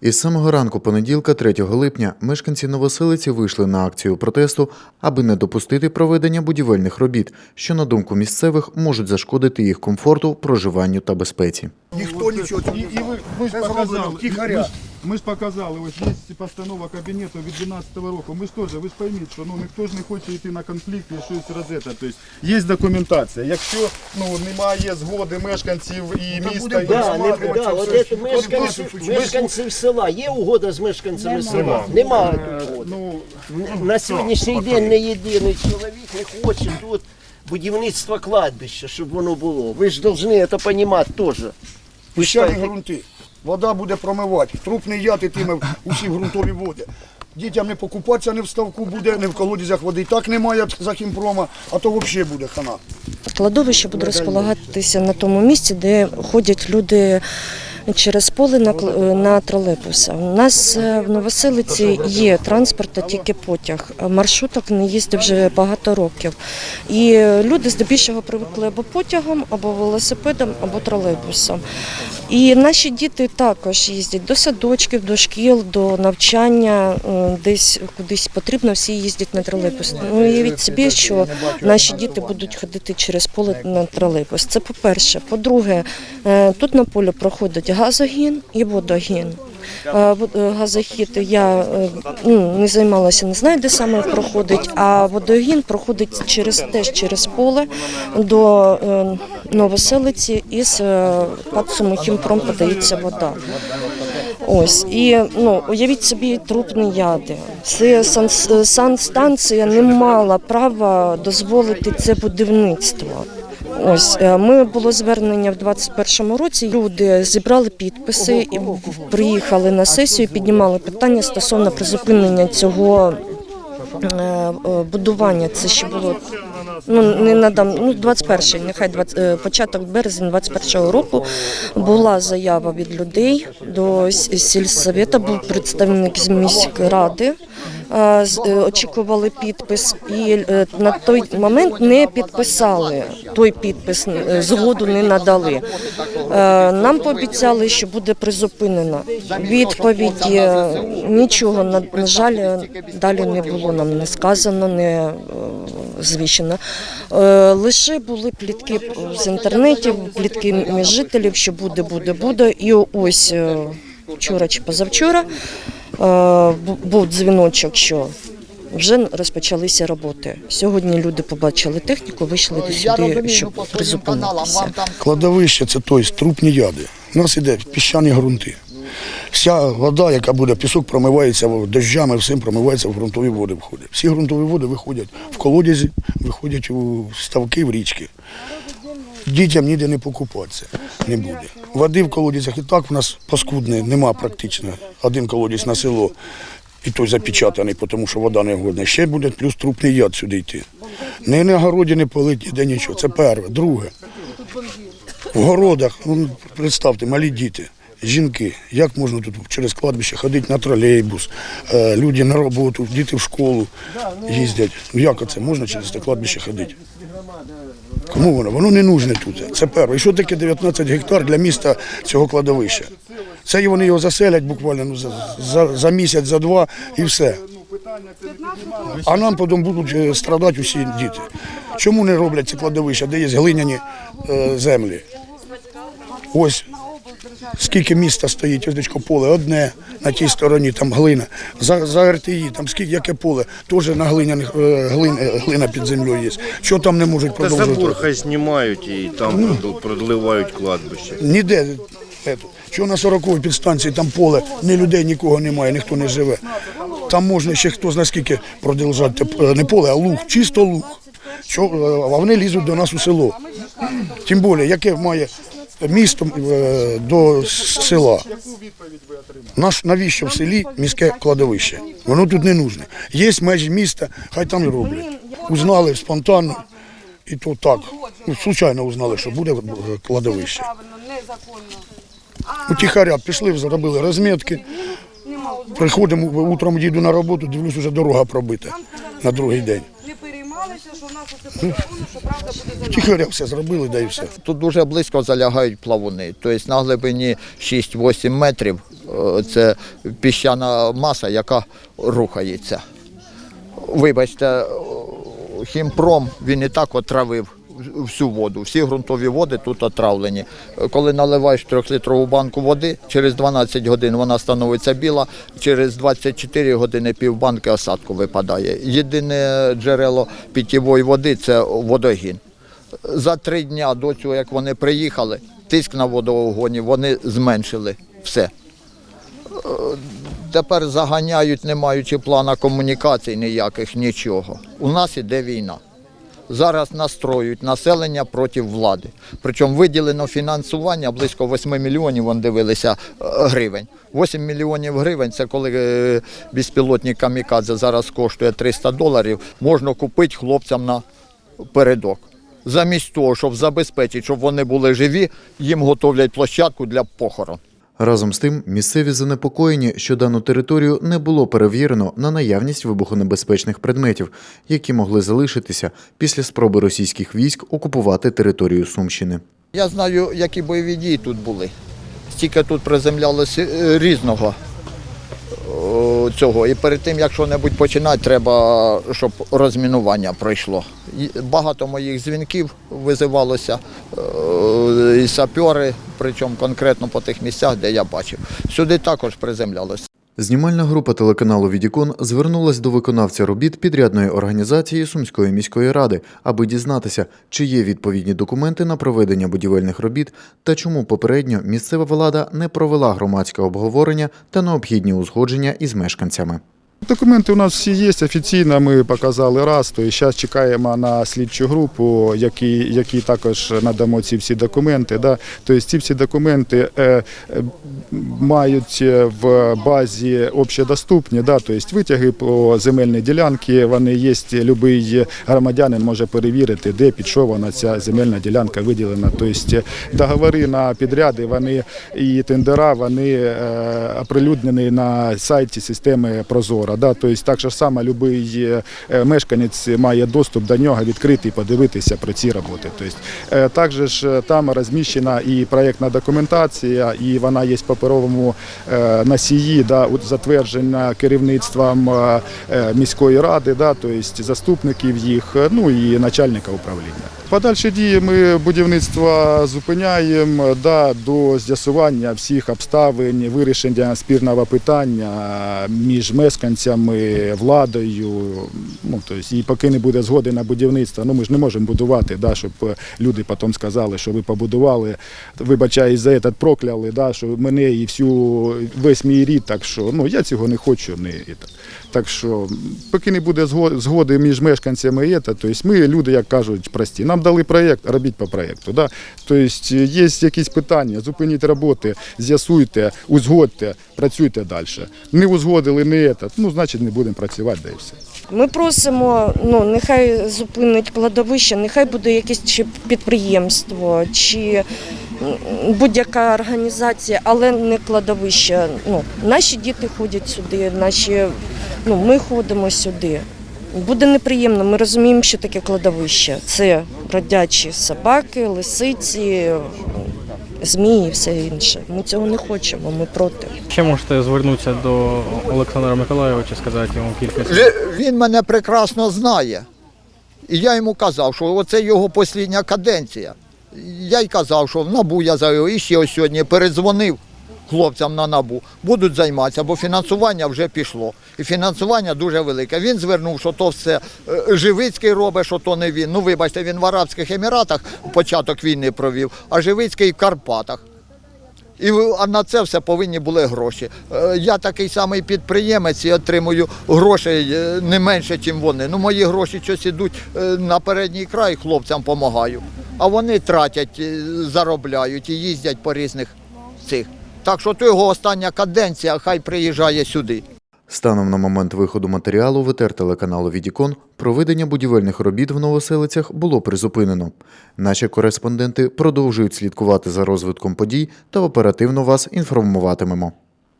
Із самого ранку понеділка, 3 липня, мешканці Новоселиці вийшли на акцію протесту, аби не допустити проведення будівельних робіт, що, на думку місцевих, можуть зашкодити їх комфорту, проживанню та безпеці. Ніхто нічого І, і ви, ж показали, зроблено ми, ж- показали, ось є постанова кабінету від 12 року. Ми ж теж, ви ж пойміть, що ну ніхто ж не хоче йти на конфлікт і щось розета. Тобто є документація. Якщо ну немає згоди мешканців і міста, і Да, Да, не, да, то от це мешканці, мешканців села. Є угода з мешканцями села? Нема угоди. Ну, На сьогоднішній день не єдиний чоловік не хоче тут будівництва кладбища, щоб воно було. Ви ж повинні це розуміти теж. Так- ґрунти. Вода буде промивати, Труп не ітиме в усі ґрунтові води. Дітям не покупатися не в ставку буде, не в колодязях води. І так немає за хімпрома, а то взагалі буде хана. Кладовище буде розполагатися на тому місці, де ходять люди через поле на, кл- на тролейбуса. У нас е, в Новоселиці є транспорт, а тільки потяг. Маршруток не їздить вже багато років. І люди здебільшого привикли або потягом, або велосипедом, або тролейбусом. І наші діти також їздять до садочків, до шкіл, до навчання, е, десь кудись потрібно, всі їздять на тролейбус. Ну уявіть собі, що наші діти будуть ходити через поле на тролейбус. Це по-перше. По-друге, е, тут на полі проходить газогін і водогін. Е, е, Газохід я е, ну, не займалася, не знаю, де саме проходить, а водогін проходить через теж через поле до Новоселиці із Пацуму Хімпром подається вода. Ось і ну уявіть собі трупні яди. Це санстанція не мала права дозволити це будівництво. Ось е, ми було звернення в 21-му році. Люди зібрали підписи і приїхали на сесію, піднімали питання стосовно призупинення цього е, е, будування. Це ще було ну не надам. Ну 21-й, нехай 20, е, початок березня 21-го року була заява від людей до сільсовета. Був представник з міськради. е, Очікували підпис, і е, на той момент не підписали той підпис, е, згоду не надали. Е, Нам пообіцяли, що буде призупинено. Відповіді е, нічого на жаль е, далі не було нам не сказано, не е, звіщено. Е, Лише були плітки з інтернетів, плітки між жителів, що буде, буде, буде. І ось е, вчора чи позавчора е, був дзвіночок, що вже розпочалися роботи. Сьогодні люди побачили техніку, вийшли до сюди, щоб призупинитися. Кладовище це тобто, трупні яди. У нас іде піщані ґрунти. Вся вода, яка буде, пісок промивається дощами, всім промивається в ґрунтові води входить. Всі ґрунтові води виходять в колодязі, виходять у ставки, в річки. Дітям ніде не покупатися не буде. Води в колодязях і так в нас паскудне, нема практично. Один колодязь на село, і той запечатаний, тому що вода не годна. Ще буде плюс трупний яд сюди йти. Не на городі не полить, ніде нічого. Це перше. Друге. В городах, ну представте, малі діти, жінки. Як можна тут через кладбище ходити на тролейбус, е, люди на роботу, діти в школу їздять. Ну як оце можна через це кладбище ходити? Кому воно? Воно не нужне тут. Це перше. І що таке 19 гектар для міста цього кладовища? Це вони його заселять буквально ну, за, за, за місяць, за два і все. А нам потім будуть е, страдати усі діти. Чому не роблять це кладовища, де є глиняні е, землі? Ось скільки міста стоїть, ось поле, одне на тій стороні, там глина. За, за РТІ, там скільки яке поле, теж на глиняних е, глин, е, глина під землею є. Що там не можуть Та продовжувати? забор хай знімають і там продл- продливають кладбище. Ніде. Що на 40-й підстанції там поле, ні людей, нікого немає, ніхто не живе. Там можна ще хто знає скільки продовжати, е, не поле, а луг, чисто луг. Що, а вони лізуть до нас у село. Тим більше, яке має місто е, до села. Наш, навіщо в селі міське кладовище? Воно тут не нужне. Є межі міста, хай там роблять. Узнали спонтанно, і то так. Ну, случайно узнали, що буде е, кладовище. Утіхаря пішли, зробили розмітки. Приходимо утром їду на роботу, дивлюсь, вже дорога пробита на другий день. Не що в нас оце по що правда буде Втіхаря все зробили, да і все. Тут дуже близько залягають плавуни. Тобто на глибині 6-8 метрів Е, Це піщана маса, яка рухається. Вибачте, е, хімпром він і так отравив всю воду. Всі ґрунтові води тут отравлені. Коли наливаєш трьохлітрову банку води, через 12 годин вона становиться біла, через 24 години півбанки осадку випадає. Єдине джерело питьової води це водогін. За три дні до цього, як вони приїхали, тиск на водогоні вони зменшили все. Тепер заганяють, не маючи плана комунікацій ніяких, нічого. У нас іде війна. Зараз настроюють населення проти влади. Причому виділено фінансування близько 8 мільйонів, вон дивилися, е, гривень. 8 мільйонів гривень це коли е, безпілотник камікадзе зараз коштує 300 доларів, можна купити хлопцям на передок. Замість того, щоб забезпечити, щоб вони були живі, їм готовлять площадку для похорон. Разом з тим, місцеві занепокоєні, що дану територію не було перевірено на наявність вибухонебезпечних предметів, які могли залишитися після спроби російських військ окупувати територію Сумщини. Я знаю, які бойові дії тут були. Стільки тут приземлялося е, різного цього. І перед тим, як що-небудь починати, треба, щоб розмінування пройшло. Багато моїх дзвінків визивалося, е, і сапери, причому конкретно по тих місцях, де я бачив. Сюди також приземлялося. Знімальна група телеканалу Відікон звернулась до виконавця робіт підрядної організації Сумської міської ради, аби дізнатися, чи є відповідні документи на проведення будівельних робіт та чому попередньо місцева влада не провела громадське обговорення та необхідні узгодження із мешканцями. Документи у нас всі є офіційно. Ми показали раз. То зараз чекаємо на слідчу групу, які, які також надамо ці всі документи. Да. Тобто ці всі документи е, е, мають в базі общедоступні. Да. Тобто витяги по земельній ділянці. Вони є. Будь-який громадянин може перевірити, де під що вона ця земельна ділянка виділена. Тобто договори на підряди, вони і тендера, вони е, оприлюднені на сайті системи Прозора. Да? Тобто так же само будь-який мешканець має доступ до нього відкрити і подивитися про ці роботи. Тобто, е, також ж е, там розміщена і проєктна документація, і вона є в паперовому е, носії, да, затверджена керівництвом е, е, міської ради, да, тобто заступників їх, е, ну і начальника управління. Подальші дії ми будівництво зупиняємо да, до з'ясування всіх обставин, вирішення спірного питання між мешканцями, владою. Ну, тобто, і поки не буде згоди на будівництво, ну ми ж не можемо будувати, да, щоб люди потім сказали, що ви побудували, вибачаюсь за це, прокляли, да, що мене і всю весь мій рід, так що ну, я цього не хочу. Не, так. так що, поки не буде згоди між мешканцями, і це, тобто ми люди, як кажуть, прості. Нам дали проєкт, робіть по проєкту. Да? Тобто є якісь питання, зупиніть роботи, з'ясуйте, узгодьте, працюйте далі. Не узгодили, не це, ну, значить не будемо працювати, да і все. Ми просимо, ну нехай зупинить кладовище, нехай буде якесь чи підприємство, чи будь-яка організація, але не кладовище. Ну, наші діти ходять сюди, наші, ну, ми ходимо сюди. Буде неприємно, ми розуміємо, що таке кладовище. Це бродячі собаки, лисиці, змії і все інше. Ми цього не хочемо, ми проти. Ще можете звернутися до Олександра Миколайовича, сказати йому кілька слів. Він- мене прекрасно знає. І я йому казав, що оце його остання каденція. Я й казав, що в набу я за його і ще ось сьогодні передзвонив хлопцям на набу. Будуть займатися, бо фінансування вже пішло. І фінансування дуже велике. Він звернув, що то все е, Живицький робить, що то не він. Ну, вибачте, він в Арабських Еміратах початок війни провів, а Живицький в Карпатах. І на це все повинні були гроші. Е, Я такий самий підприємець і отримую грошей е, не менше, ніж вони. Ну, мої гроші щось ідуть на передній край, хлопцям допомагаю. А вони тратять, заробляють і їздять по різних цих. Так що то його остання каденція, хай приїжджає сюди. Станом на момент виходу матеріалу в телеканалу Відікон проведення будівельних робіт в новоселицях було призупинено. Наші кореспонденти продовжують слідкувати за розвитком подій та оперативно вас інформуватимемо.